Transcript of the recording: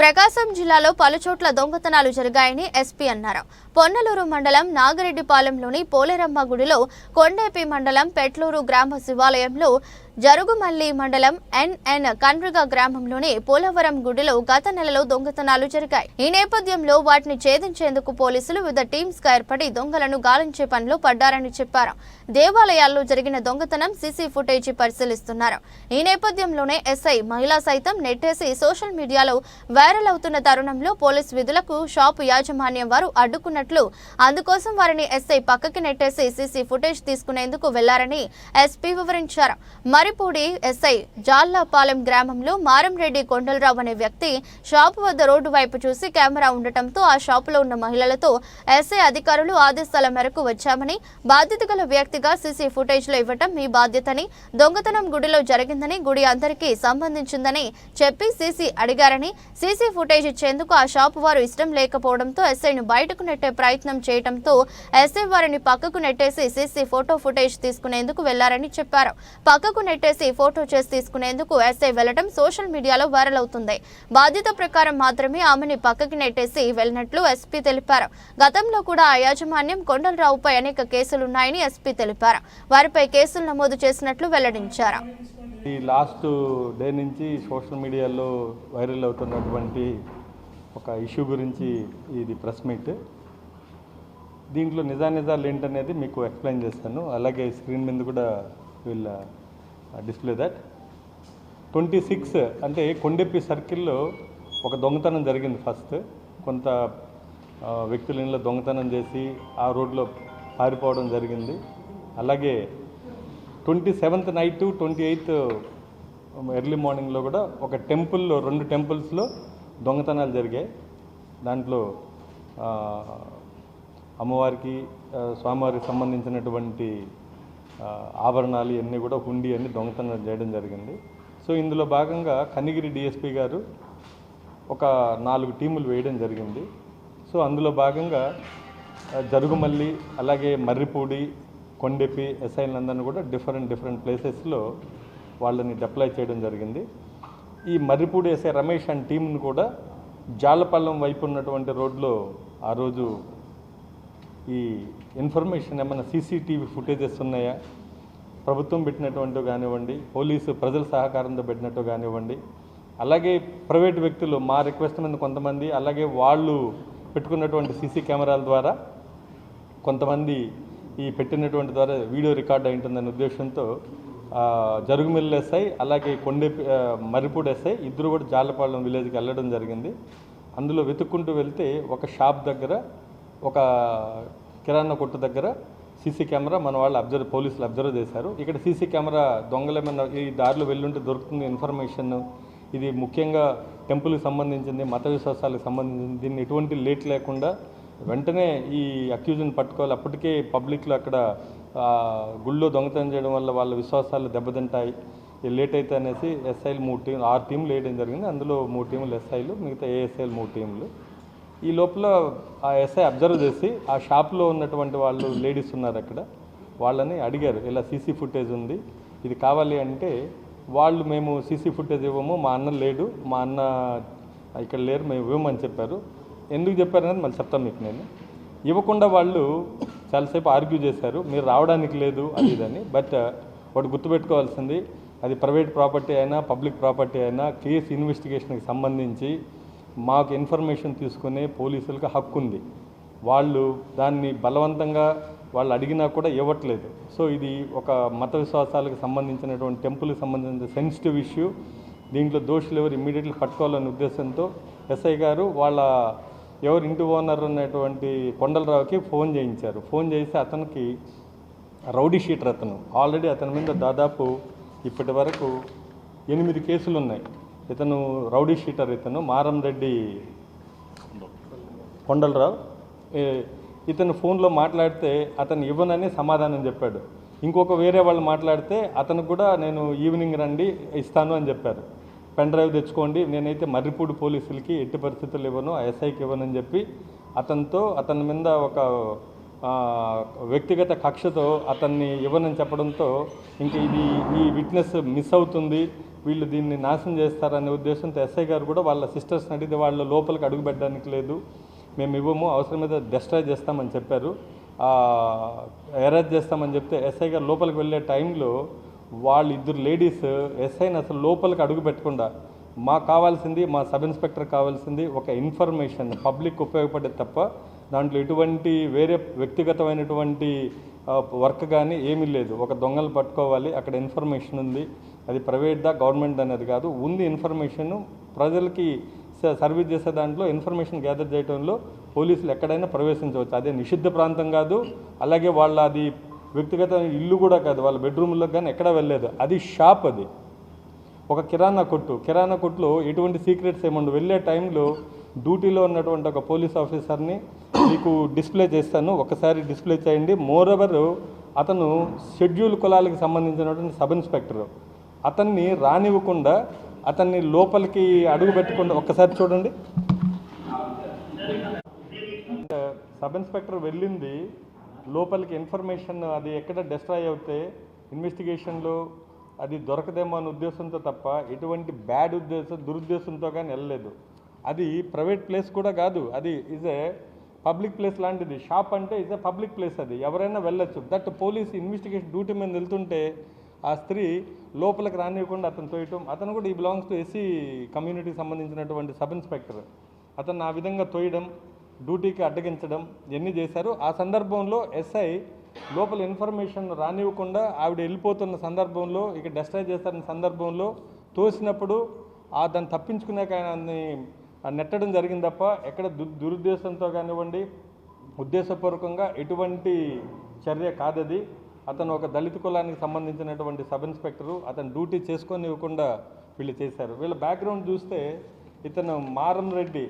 ప్రకాశం జిల్లాలో పలుచోట్ల దొంగతనాలు జరిగాయని ఎస్పీ అన్నారు. పొన్నలూరు మండలం నాగిరెడ్డిపాలెంలోని పోలేరమ్మ గుడిలో కొండేపి మండలం పెట్లూరు గ్రామ శివాలయంలో జరుగుమల్లి మండలం ఎన్ఎన్ కండ్రిగ గ్రామంలోని పోలవరం గుడిలో గత నెలలో దొంగతనాలు జరిగాయి. ఈ నేపథ్యంలో వాటిని ఛేదించేందుకు పోలీసులు వివిధ టీమ్స్గా ఏర్పడి దొంగలను గాలించే పనిలో పడ్డారని చెప్పారు. దేవాలయాల్లో జరిగిన దొంగతనం సీసీ ఫుటేజీ పరిశీలిస్తున్నారు. ఈ నేపథ్యంలోనే ఎస్ఐ మహిళా సైతం నెట్టేసి సోషల్ మీడియాలో వైరల్ అవుతున్న తరుణంలో పోలీస్ విధులకు షాపు యాజమాన్యం వారు అడ్డుకున్నట్లు అందుకోసం వారిని ఎస్ఐ పక్కకి నెట్టేసి సీసీ ఫుటేజ్ తీసుకునేందుకు వెళ్ళారని ఎస్పీ వివరించారు. మరిపూడి ఎస్ఐ జాల్లాపాలెం గ్రామంలో మారంరెడ్డి కొండలరావు అనే వ్యక్తి షాపు వద్ద రోడ్డు వైపు చూసి కెమెరా ఉండటంతో ఆ షాపులో ఉన్న మహిళలతో ఎస్ఐ అధికారులు ఆదేశాల మేరకు వచ్చామని బాధ్యత గల వ్యక్తిగా సీసీ ఫుటేజ్లో ఇవ్వటం మీ బాధ్యతని దొంగతనం గుడిలో జరిగిందని గుడి అందరికీ సంబంధించిందని చెప్పి సీసీ అడిగారని సీసీ ఫుటేజ్ ఇచ్చేందుకు ఆ షాపు వారు ఇష్టం లేకపోవడంతో ఎస్ఐను బయటకు నెట్టే ప్రయత్నం చేయడంతో ఎస్ఐ వారిని పక్కకు నెట్టేసి సీసీ ఫోటో ఫుటేజ్ తీసుకునేందుకు వెళ్ళారని చెప్పారు. పక్కకు పెట్టేసి ఫోటో చేసి తీసుకునేందుకు ఎస్ఐ వెళ్ళడం సోషల్ మీడియాలో వైరల్ అవుతుంది. బాధ్యత ప్రకారం మాత్రమే ఆమెని పక్కకి నెట్టేసి వెళ్ళినట్లు ఎస్పీ తెలిపారు. గతంలో కూడా ఆ యాజమాన్యం కొండలరావుపై అనేక కేసులున్నాయని ఎస్పీ తెలిపారు. వారిపై కేసులు నమోదు చేసినట్లు వెల్లడించారు. ఈ లాస్ట్ డే నుంచి సోషల్ మీడియాలో వైరల్ అవుతున్నటువంటి ఒక ఇష్యూ గురించి ఇది ప్రెస్ మీట్. దీంట్లో నిజానిజాలు ఏంటనేది మీకు ఎక్స్ప్లెయిన్ చేస్తాను. అలాగే స్క్రీన్ మీద కూడా వీళ్ళ డిస్ప్లే దట్ ట్వంటీ సిక్స్ అంటే కొండెప్పి సర్కిల్లో ఒక దొంగతనం జరిగింది ఫస్ట్ కొంత వ్యక్తుల ఇంట్లో దొంగతనం చేసి ఆ రోడ్లో పారిపోవడం జరిగింది. అలాగే twenty seventh night twenty eighth early మార్నింగ్లో కూడా ఒక టెంపుల్లో రెండు టెంపుల్స్లో దొంగతనాలు జరిగాయి. దాంట్లో అమ్మవారికి స్వామివారికి సంబంధించినటువంటి ఆభరణాలు ఇవన్నీ కూడా హుండీ అన్ని దొంగతనం చేయడం జరిగింది. సో ఇందులో భాగంగా కనిగిరి డిఎస్పి గారు ఒక నాలుగు టీములు వేయడం జరిగింది. సో అందులో భాగంగా జరుగుమల్లి అలాగే మర్రిపూడి కొండెపి ఎస్ఐలందరినీ కూడా డిఫరెంట్ డిఫరెంట్ ప్లేసెస్లో వాళ్ళని డిప్లాయ్ చేయడం జరిగింది. ఈ మర్రిపూడి ఎస్ఐ రమేష్ అండ్ టీంను కూడా జాలపల్లం వైపు ఉన్నటువంటి రోడ్లో ఆ రోజు ఈ ఇన్ఫర్మేషన్ ఏమైనా సీసీటీవీ ఫుటేజెస్ ఉన్నాయా? ప్రభుత్వం పెట్టినటువంటి కానివ్వండి పోలీసు ప్రజల సహకారంతో పెట్టినట్టు కానివ్వండి అలాగే ప్రైవేట్ వ్యక్తులు మా రిక్వెస్ట్ మీద కొంతమంది అలాగే వాళ్ళు పెట్టుకున్నటువంటి సీసీ కెమెరాల ద్వారా కొంతమంది ఈ పెట్టినటువంటి ద్వారా వీడియో రికార్డ్ అయింటుందనే ఉద్దేశంతో జరుగుమిల్లు ఎస్ఐ అలాగే కొండే ఆ, మర్రిపూడి ఎస్ఐ ఇద్దరు కూడా జాలపాలెం విలేజ్కి వెళ్ళడం జరిగింది. అందులో వెతుక్కుంటూ వెళ్తే ఒక షాప్ దగ్గర ఒక కిరాణా కొట్టు దగ్గర సీసీ కెమెరా మన వాళ్ళు అబ్జర్వ్ పోలీసులు అబ్జర్వ్ చేశారు. ఇక్కడ సీసీ కెమెరా దొంగలేమన్నా ఈ దారిలో వెళ్ళుంటే దొరుకుతుంది ఇన్ఫర్మేషన్. ఇది ముఖ్యంగా టెంపుల్కి సంబంధించింది మత విశ్వాసాలకు సంబంధించింది. దీన్ని ఎటువంటి లేట్ లేకుండా వెంటనే ఈ అక్యూజ్ని పట్టుకోవాలి. అప్పటికే పబ్లిక్లో అక్కడ గుళ్ళో దొంగతనం చేయడం వల్ల వాళ్ళ విశ్వాసాలు దెబ్బతింటాయి. లేట్ అయితే అనేసి ఎస్ఐలు మూడు టీం ఆరు టీంలు వేయడం జరిగింది. అందులో మూడు టీంలు ఎస్ఐలు మిగతా ఏఎస్ఐలు మూడు టీంలు. ఈ లోపల ఆ ఎస్ఐ అబ్జర్వ్ చేసి ఆ షాప్లో ఉన్నటువంటి వాళ్ళు లేడీస్ ఉన్నారు అక్కడ. వాళ్ళని అడిగారు ఇలా సీసీ ఫుటేజ్ ఉంది ఇది కావాలి అంటే వాళ్ళు మేము సీసీ ఫుటేజ్ ఇవ్వము మా అన్న లేడు మా అన్న ఇక్కడ లేరు మేము ఇవ్వమని చెప్పారు. ఎందుకు చెప్పారనేది మళ్ళీ చెప్తాను మీకు నేను. ఇవ్వకుండా వాళ్ళు చాలాసేపు ఆర్గ్యూ చేశారు మీరు రావడానికి లేదు అది ఇదని బట్ వాడు గుర్తుపెట్టుకోవాల్సింది అది ప్రైవేట్ ప్రాపర్టీ అయినా పబ్లిక్ ప్రాపర్టీ అయినా కేసు ఇన్వెస్టిగేషన్కి సంబంధించి మాకు ఇన్ఫర్మేషన్ తీసుకునే పోలీసులకు హక్కు ఉంది. వాళ్ళు దాన్ని బలవంతంగా వాళ్ళు అడిగినా కూడా ఇవ్వట్లేదు. సో ఇది ఒక మత విశ్వాసాలకు సంబంధించినటువంటి టెంపుల్కి సంబంధించిన సెన్సిటివ్ ఇష్యూ. దీంట్లో దోషులు ఎవరు ఇమ్మీడియట్లీ పట్టుకోవాలనే ఉద్దేశంతో ఎస్ఐ గారు వాళ్ళ ఎవరు ఇంటి ఓనర్ ఉన్నటువంటి కొండలరావుకి ఫోన్ చేయించారు. ఫోన్ చేసి అతనికి రౌడీ షీటర్ అతను. ఆల్రెడీ అతని మీద దాదాపు ఇప్పటి వరకు ఎనిమిది కేసులు ఉన్నాయి ఇతను రౌడీ షీటర్ ఇతను మారం రెడ్డి కొండలరావు. ఇతను ఫోన్లో మాట్లాడితే అతను ఇవ్వనని సమాధానం చెప్పాడు. ఇంకొక వేరే వాళ్ళు మాట్లాడితే అతను కూడా నేను ఈవినింగ్ రండి ఇస్తాను అని చెప్పారు. పెన్ డ్రైవ్ తెచ్చుకోండి నేనైతే మర్రిపూడి పోలీసులకి ఎట్టి పరిస్థితులు ఇవ్వను ఎస్ఐకి ఇవ్వనని చెప్పి అతనితో అతని మీద ఒక వ్యక్తిగత కక్షతో అతన్ని ఇవ్వనని చెప్పడంతో ఇంక ఇది ఈ విట్నెస్ మిస్ అవుతుంది. వీళ్ళు దీన్ని నాశనం చేస్తారనే ఉద్దేశంతో ఎస్ఐ గారు కూడా వాళ్ళ సిస్టర్స్ని అడిగితే వాళ్ళ లోపలికి అడుగు పెట్టడానికి లేదు. మేము ఇవ్వము అవసరమైతే డెస్ట్రాయ్ చేస్తామని చెప్పారు. అరెస్ట్ చేస్తామని చెప్తే ఎస్ఐ గారు లోపలికి వెళ్ళే టైంలో వాళ్ళు ఇద్దరు లేడీస్ ఎస్ఐని అసలు లోపలికి అడుగు పెట్టకుండా మాకు కావాల్సింది మా సబ్ ఇన్స్పెక్టర్ కావాల్సింది ఒక ఇన్ఫర్మేషన్ పబ్లిక్ ఉపయోగపడేది తప్ప దాంట్లో ఎటువంటి వేరే వ్యక్తిగతమైనటువంటి వర్క్ కానీ ఏమీ లేదు. ఒక దొంగలు పట్టుకోవాలి అక్కడ ఇన్ఫర్మేషన్ ఉంది. అది ప్రైవేట్దా గవర్నమెంట్ అనేది కాదు. ఉంది ఇన్ఫర్మేషన్. ప్రజలకి సర్వీస్ చేసే దాంట్లో ఇన్ఫర్మేషన్ గ్యాదర్ చేయడంలో పోలీసులు ఎక్కడైనా ప్రవేశించవచ్చు. అదే నిషిద్ధ ప్రాంతం కాదు. అలాగే వాళ్ళ అది వ్యక్తిగత ఇల్లు కూడా కాదు. వాళ్ళ బెడ్రూమ్లో కానీ ఎక్కడా వెళ్ళలేదు. అది షాప్ అది. ఒక కిరాణా కొట్టు. కిరాణా కొట్టులో ఎటువంటి సీక్రెట్స్ ఏముండవు. వెళ్ళే టైంలో డ్యూటీలో ఉన్నటువంటి ఒక పోలీస్ ఆఫీసర్ని మీకు డిస్ప్లే చేస్తాను. ఒకసారి డిస్ప్లే చేయండి. మోర్ అతను షెడ్యూల్ కులాలకు సంబంధించినటువంటి సబ్ ఇన్స్పెక్టర్. అతన్ని రానివ్వకుండా అతన్ని లోపలికి అడుగు పెట్టకుండా ఒక్కసారి చూడండి. సబ్ ఇన్స్పెక్టర్ వెళ్ళింది. లోపలికి ఇన్ఫర్మేషన్ అది ఎక్కడ డిస్ట్రాయ్ అవుతే ఇన్వెస్టిగేషన్లో అది దొరకదేమో అనే ఉద్దేశంతో తప్ప ఎటువంటి బ్యాడ్ ఉద్దేశం దురుద్దేశంతో కానీ వెళ్ళలేదు. అది ప్రైవేట్ ప్లేస్ కూడా కాదు. అది ఇజ్ ఏ పబ్లిక్ ప్లేస్ లాంటిది. షాప్ అంటే ఇజ్ ఏ పబ్లిక్ ప్లేస్ అది. ఎవరైనా వెళ్ళొచ్చు. దట్ పోలీస్ ఇన్వెస్టిగేషన్ డ్యూటీ మీద వెళ్తుంటే ఆ స్త్రీ లోపలికి రానివ్వకుండా అతను తోయటం అతను కూడా ఈ బిలాంగ్స్ టు ఎస్సీ కమ్యూనిటీకి సంబంధించినటువంటి సబ్ ఇన్స్పెక్టర్ అతను ఆ విధంగా తోయడం డ్యూటీకి అడ్డగించడం ఇవన్నీ చేశారు. ఆ సందర్భంలో ఎస్ఐ లోపల ఇన్ఫర్మేషన్ రానివ్వకుండా ఆవిడ వెళ్ళిపోతున్న సందర్భంలో ఇక డెస్ట్రాయ్ చేస్తున్న సందర్భంలో తోసినప్పుడు ఆ దాన్ని తప్పించుకునే ఆయన్ని నెట్టడం జరిగింది తప్ప ఎక్కడ దు దురుద్దేశంతో కానివ్వండి ఉద్దేశపూర్వకంగా ఎటువంటి చర్య కాదది. అతను ఒక దళిత కులానికి సంబంధించినటువంటి సబ్ ఇన్స్పెక్టరు అతను డ్యూటీ చేసుకొని ఇవ్వకుండా వీళ్ళు చేశారు. వీళ్ళ బ్యాక్గ్రౌండ్ చూస్తే ఇతను మారం రెడ్డి.